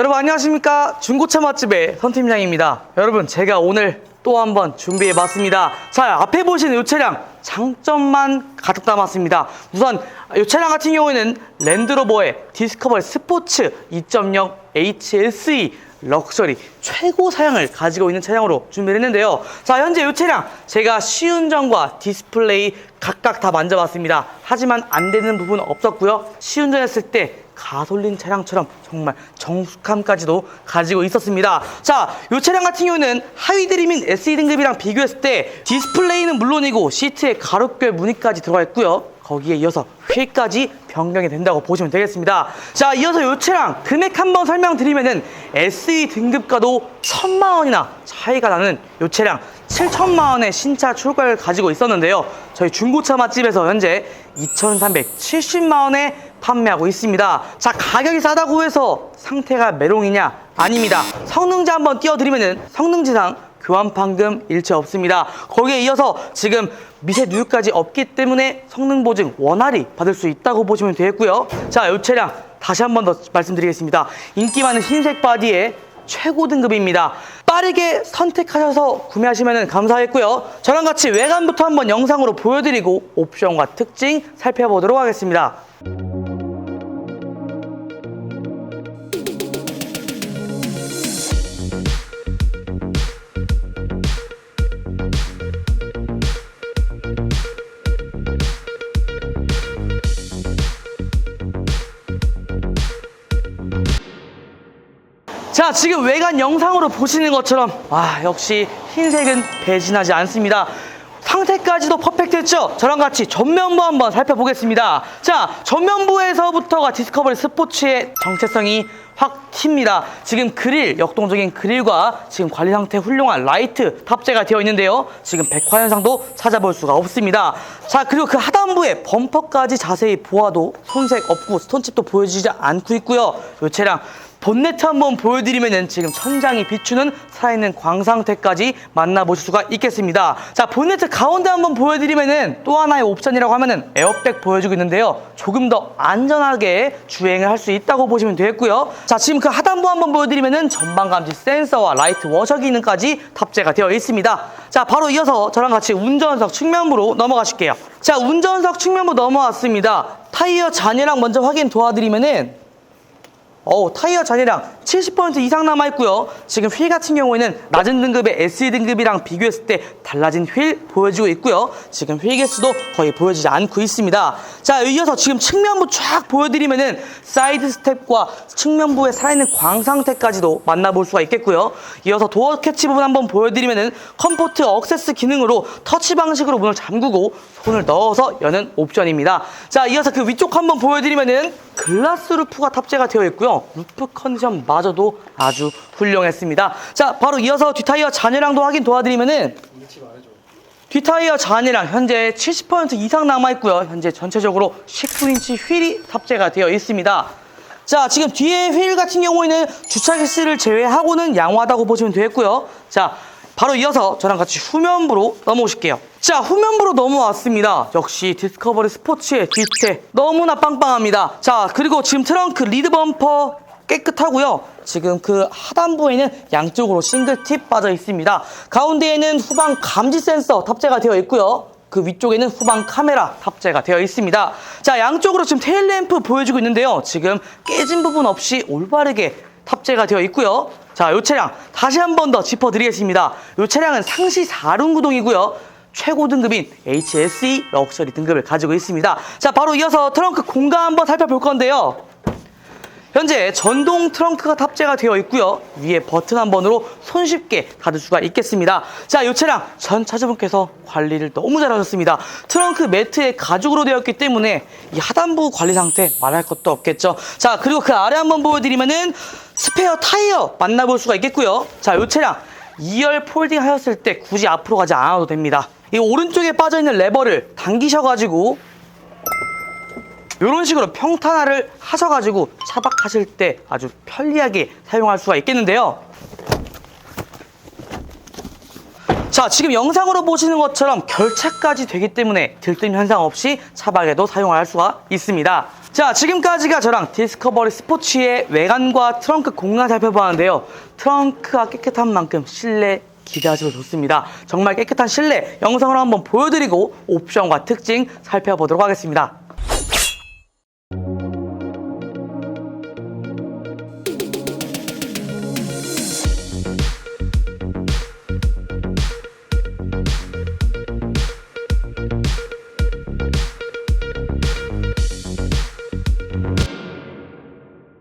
여러분 안녕하십니까? 중고차 맛집의 선팀장입니다. 여러분 제가 오늘 또 한번 준비해 봤습니다. 자 앞에 보시는 이 차량 장점만 가득 담았습니다. 우선 이 차량 같은 경우에는 랜드로버의 디스커버리 스포츠 2.0 HSE 럭셔리 최고 사양을 가지고 있는 차량으로 준비를 했는데요. 자 현재 이 차량 제가 시운전과 디스플레이 각각 다 만져봤습니다. 하지만 안 되는 부분은 없었고요. 시운전했을 때 가솔린 차량처럼 정말 정숙함까지도 가지고 있었습니다. 자, 이 차량 같은 경우는 하위 드리밍 SE 등급이랑 비교했을 때 디스플레이는 물론이고 시트에 가로결 무늬까지 들어가 있고요. 거기에 이어서 휠까지 변경이 된다고 보시면 되겠습니다. 자, 이어서 이 차량 금액 한번 설명드리면은 SE 등급과도 천만 원이나 차이가 나는 이 차량 7천만 원의 신차 출고를 가지고 있었는데요. 저희 중고차 맛집에서 현재 2,370만 원에 판매하고 있습니다. 자, 가격이 싸다고 해서 상태가 메롱이냐? 아닙니다. 성능지 한번 띄워드리면은 성능지상 교환 판금 일체 없습니다. 거기에 이어서 지금 미세 누유까지 없기 때문에 성능 보증 원활히 받을 수 있다고 보시면 되겠고요. 자, 이 차량 다시 한번 더 말씀드리겠습니다. 인기 많은 흰색 바디에 최고 등급입니다. 빠르게 선택하셔서 구매하시면 감사하겠고요. 저랑 같이 외관부터 한번 영상으로 보여드리고 옵션과 특징 살펴보도록 하겠습니다. 자, 지금 외관 영상으로 보시는 것처럼 와, 역시 흰색은 배신하지 않습니다. 상태까지도 퍼펙트했죠? 저랑 같이 전면부 한번 살펴보겠습니다. 자, 전면부에서부터가 디스커버리 스포츠의 정체성이 확 튑니다. 지금 그릴, 역동적인 그릴과 지금 관리 상태 훌륭한 라이트 탑재가 되어 있는데요. 지금 백화 현상도 찾아볼 수가 없습니다. 자, 그리고 그 하단부에 범퍼까지 자세히 보아도 손색 없고 스톤칩도 보여지지 않고 있고요. 이 차량 본네트 한번 보여드리면은 지금 천장이 비추는 살아있는 광상태까지 만나보실 수가 있겠습니다. 자, 본네트 가운데 한번 보여드리면은 또 하나의 옵션이라고 하면은 에어백 보여주고 있는데요. 조금 더 안전하게 주행을 할 수 있다고 보시면 되겠고요. 자, 지금 그 하단부 한번 보여드리면은 전방 감지 센서와 라이트 워셔 기능까지 탑재가 되어 있습니다. 자, 바로 이어서 저랑 같이 운전석 측면부로 넘어가실게요. 자, 운전석 측면부 넘어왔습니다. 타이어 잔해랑 먼저 확인 도와드리면은 어, 타이어 잔해량 70% 이상 남아있고요. 지금 휠 같은 경우에는 낮은 등급의 SE 등급이랑 비교했을 때 달라진 휠 보여지고 있고요. 지금 휠 개수도 거의 보여지지 않고 있습니다. 자, 이어서 지금 측면부 쫙 보여드리면은 사이드 스텝과 측면부에 살아있는 광 상태까지도 만나볼 수가 있겠고요. 이어서 도어 캐치 부분 한번 보여드리면은 컴포트 억세스 기능으로 터치 방식으로 문을 잠그고 손을 넣어서 여는 옵션입니다. 자, 이어서 그 위쪽 한번 보여드리면은 글라스 루프가 탑재가 되어 있고요. 루프 컨디션 마저도 아주 훌륭했습니다. 자, 바로 이어서 뒷타이어 잔해량도 확인 도와드리면은 뒷타이어 잔해량 현재 70% 이상 남아있고요. 현재 전체적으로 19인치 휠이 탑재가 되어 있습니다. 자, 지금 뒤에 휠 같은 경우에는 주차 개수를 제외하고는 양호하다고 보시면 되겠고요. 자, 바로 이어서 저랑 같이 후면부로 넘어오실게요. 자, 후면부로 넘어왔습니다. 역시 디스커버리 스포츠의 뒤태 너무나 빵빵합니다. 자, 그리고 지금 트렁크 리드 범퍼 깨끗하고요. 지금 그 하단부에는 양쪽으로 싱글 팁 빠져 있습니다. 가운데에는 후방 감지 센서 탑재가 되어 있고요. 그 위쪽에는 후방 카메라 탑재가 되어 있습니다. 자, 양쪽으로 지금 테일램프 보여주고 있는데요. 지금 깨진 부분 없이 올바르게 탑재가 되어 있고요. 자, 이 차량 다시 한 번 더 짚어드리겠습니다. 이 차량은 상시 4륜 구동이고요. 최고 등급인 HSE 럭셔리 등급을 가지고 있습니다. 자, 바로 이어서 트렁크 공간 한번 살펴볼 건데요. 현재 전동 트렁크가 탑재가 되어 있고요. 위에 버튼 한 번으로 손쉽게 닫을 수가 있겠습니다. 자, 이 차량 전 차주분께서 관리를 너무 잘하셨습니다. 트렁크 매트에 가죽으로 되었기 때문에 이 하단부 관리 상태 말할 것도 없겠죠. 자, 그리고 그 아래 한번 보여드리면은 스페어 타이어 만나볼 수가 있겠고요. 자, 이 차량 2열 폴딩 하였을 때 굳이 앞으로 가지 않아도 됩니다. 이 오른쪽에 빠져있는 레버를 당기셔가지고 이런 식으로 평탄화를 하셔가지고 차박하실 때 아주 편리하게 사용할 수가 있겠는데요. 자, 지금 영상으로 보시는 것처럼 결착까지 되기 때문에 들뜸 현상 없이 차박에도 사용할 수가 있습니다. 자, 지금까지가 저랑 디스커버리 스포츠의 외관과 트렁크 공간 살펴보았는데요. 트렁크가 깨끗한 만큼 실내 기대하셔도 좋습니다. 정말 깨끗한 실내 영상으로 한번 보여드리고 옵션과 특징 살펴보도록 하겠습니다.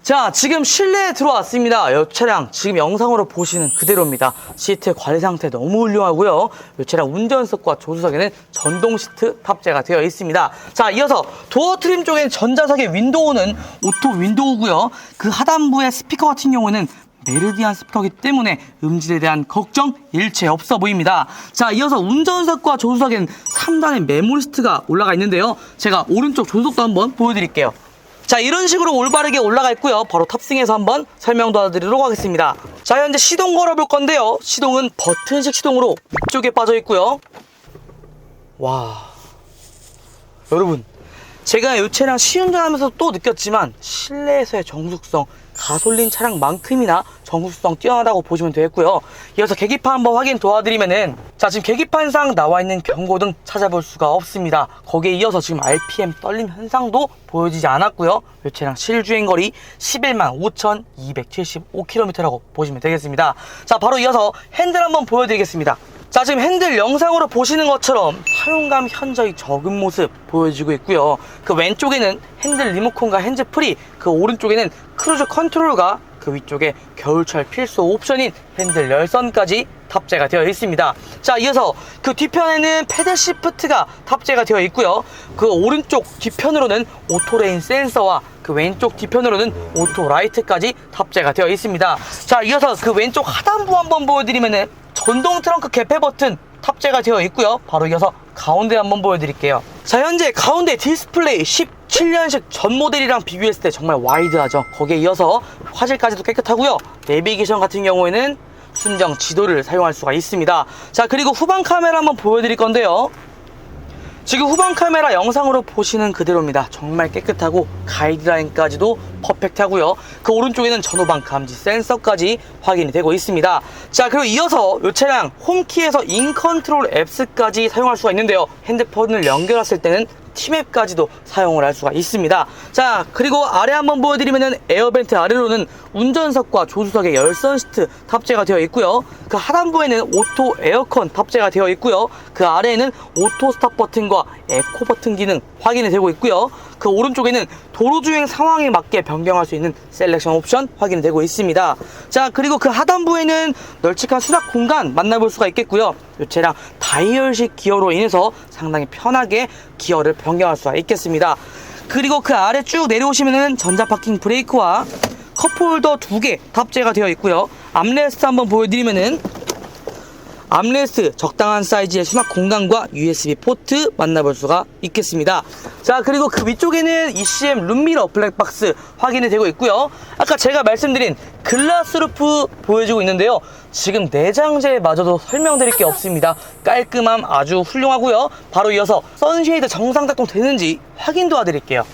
자, 지금 실내에 들어왔습니다. 이 차량 지금 영상으로 보시는 그대로입니다. 시트 관리 상태 너무 훌륭하고요. 이 차량 운전석과 조수석에는 전동 시트 탑재가 되어 있습니다. 자, 이어서 도어 트림 쪽엔 전자석의 윈도우는 오토 윈도우고요. 그 하단부의 스피커 같은 경우는 메르디안 스피커이기 때문에 음질에 대한 걱정 일체 없어 보입니다. 자, 이어서 운전석과 조수석엔 3단의 메모리스트가 올라가 있는데요. 제가 오른쪽 조수석도 한번 보여드릴게요. 자 이런 식으로 올바르게 올라가 있고요. 바로 탑승해서 한번 설명 도와드리도록 하겠습니다. 자 현재 시동 걸어볼 건데요. 시동은 버튼식 시동으로 위쪽에 빠져 있고요. 와. 여러분 제가 이 차량 시운전하면서 또 느꼈지만 실내에서의 정숙성 가솔린 차량만큼이나 정숙성 뛰어나다고 보시면 되겠고요. 이어서 계기판 한번 확인 도와드리면은 자 지금 계기판상 나와 있는 경고등 찾아볼 수가 없습니다. 거기에 이어서 지금 RPM 떨림 현상도 보여지지 않았고요. 이 차량 실주행 거리 11만 5,275km라고 보시면 되겠습니다. 자 바로 이어서 핸들 한번 보여드리겠습니다 자 지금 핸들 영상으로 보시는 것처럼 사용감 현저히 적은 모습 보여지고 있고요. 그 왼쪽에는 핸들 리모컨과 핸즈프리 그 오른쪽에는 크루즈 컨트롤과 그 위쪽에 겨울철 필수 옵션인 핸들 열선까지 탑재가 되어 있습니다. 자 이어서 그 뒤편에는 패드 시프트가 탑재가 되어 있고요. 그 오른쪽 뒤편으로는 오토레인 센서와 그 왼쪽 뒤편으로는 오토 라이트까지 탑재가 되어 있습니다. 자 이어서 그 왼쪽 하단부 한번 보여드리면은 전동 트렁크 개폐 버튼 탑재가 되어 있고요. 바로 이어서 가운데 한번 보여드릴게요. 자, 현재 가운데 디스플레이 17년식 전 모델이랑 비교했을 때 정말 와이드하죠. 거기에 이어서 화질까지도 깨끗하고요. 내비게이션 같은 경우에는 순정 지도를 사용할 수가 있습니다. 자, 그리고 후방 카메라 한번 보여드릴 건데요. 지금 후방 카메라 영상으로 보시는 그대로입니다. 정말 깨끗하고 가이드라인까지도 퍼펙트하고요. 그 오른쪽에는 전후방 감지 센서까지 확인이 되고 있습니다. 자 그리고 이어서 이 차량 홈키에서 인컨트롤 앱스까지 사용할 수가 있는데요. 핸드폰을 연결했을 때는 티맵까지도 사용을 할 수가 있습니다. 자, 그리고 아래 한번 보여드리면은 에어벤트 아래로는 운전석과 조수석에 열선 시트 탑재가 되어 있고요. 그 하단부에는 오토 에어컨 탑재가 되어 있고요. 그 아래에는 오토 스탑 버튼과 에코 버튼 기능 확인이 되고 있고요. 그 오른쪽에는 도로 주행 상황에 맞게 변경할 수 있는 셀렉션 옵션 확인이 되고 있습니다. 자, 그리고 그 하단부에는 널찍한 수납 공간 만나볼 수가 있겠고요. 이 차량 다이얼식 기어로 인해서 상당히 편하게 기어를 변경할 수가 있겠습니다. 그리고 그 아래 쭉 내려오시면은 전자 파킹 브레이크와 컵홀더 두 개 탑재가 되어 있고요. 암레스트 한번 보여드리면은 암레스트 적당한 사이즈의 수납 공간과 USB 포트 만나볼 수가 있겠습니다. 자 그리고 그 위쪽에는 ECM 룸미러 블랙박스 확인이 되고 있고요. 아까 제가 말씀드린 글라스 루프 보여지고 있는데요. 지금 내장재마저도 설명드릴 게 없습니다. 깔끔함 아주 훌륭하고요. 바로 이어서 선쉐이드 정상 작동 되는지 확인 도와드릴게요.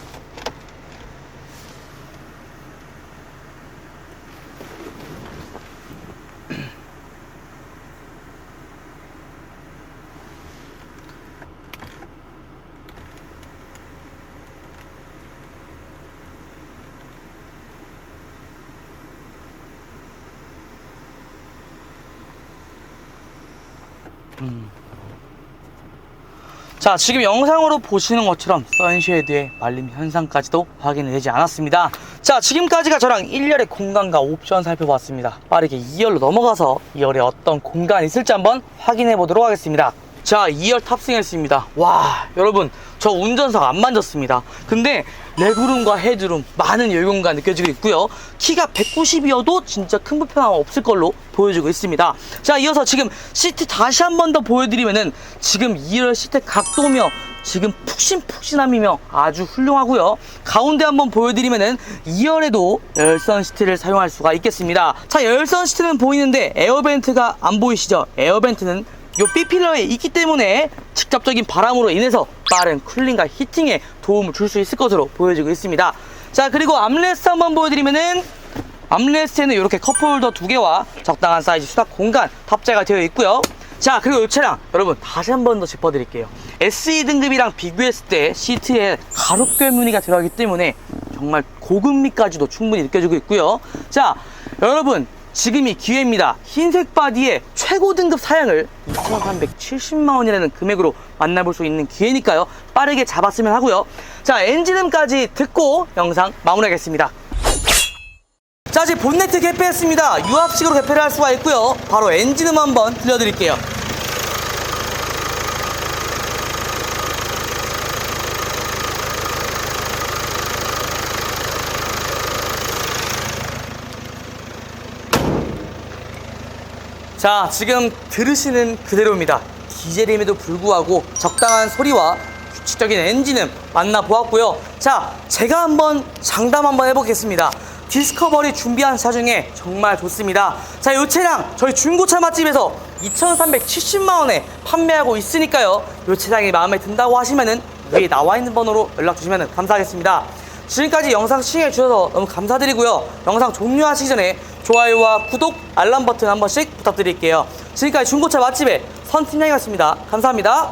자 지금 영상으로 보시는 것처럼 선쉐이드의 말림 현상까지도 확인이 되지 않았습니다. 자 지금까지가 저랑 1열의 공간과 옵션 살펴봤습니다. 빠르게 2열로 넘어가서 2열에 어떤 공간이 있을지 한번 확인해 보도록 하겠습니다. 자 2열 탑승했습니다. 와 여러분 저 운전석 안 만졌습니다. 근데 레그룸과 헤드룸 많은 여유공간 느껴지고 있고요. 키가 190이어도 진짜 큰 불편함 없을 걸로 보여지고 있습니다. 자 이어서 지금 시트 다시 한 번 더 보여드리면은 지금 2열 시트 각도며 지금 푹신푹신함이며 아주 훌륭하고요. 가운데 한번 보여드리면은 2열에도 열선 시트를 사용할 수가 있겠습니다. 자 열선 시트는 보이는데 에어벤트가 안 보이시죠? 에어벤트는 요 B필러에 있기 때문에 직접적인 바람으로 인해서 빠른 쿨링과 히팅에 도움을 줄 수 있을 것으로 보여지고 있습니다. 자, 그리고 암레스트 한번 보여드리면은 암레스트에는 이렇게 컵홀더 두 개와 적당한 사이즈 수납 공간 탑재가 되어 있고요. 자, 그리고 이 차량 여러분 다시 한 번 더 짚어드릴게요. SE 등급이랑 비교했을 때 시트에 가로결 무늬가 들어가기 때문에 정말 고급미까지도 충분히 느껴지고 있고요. 자, 여러분 지금이 기회입니다. 흰색 바디의 최고 등급 사양을 2,370만 원이라는 금액으로 만나볼 수 있는 기회니까요. 빠르게 잡았으면 하고요. 자, 엔진음까지 듣고 영상 마무리하겠습니다. 자, 이제 본네트 개폐했습니다. 유압식으로 개폐를 할 수가 있고요. 바로 엔진음 한번 들려드릴게요. 자, 지금 들으시는 그대로입니다. 디젤임에도 불구하고 적당한 소리와 규칙적인 엔진음 만나보았고요. 자, 제가 한번 장담 한번 해보겠습니다. 디스커버리 준비한 차 중에 정말 좋습니다. 자, 이 차량 저희 중고차 맛집에서 2,370만원에 판매하고 있으니까요. 이 차량이 마음에 든다고 하시면은 위에 나와 있는 번호로 연락 주시면 감사하겠습니다. 지금까지 영상 시청해 주셔서 너무 감사드리고요. 영상 종료하시기 전에 좋아요와 구독, 알람 버튼 한 번씩 부탁드릴게요. 지금까지 중고차 맛집의 선팀장이었습니다. 감사합니다.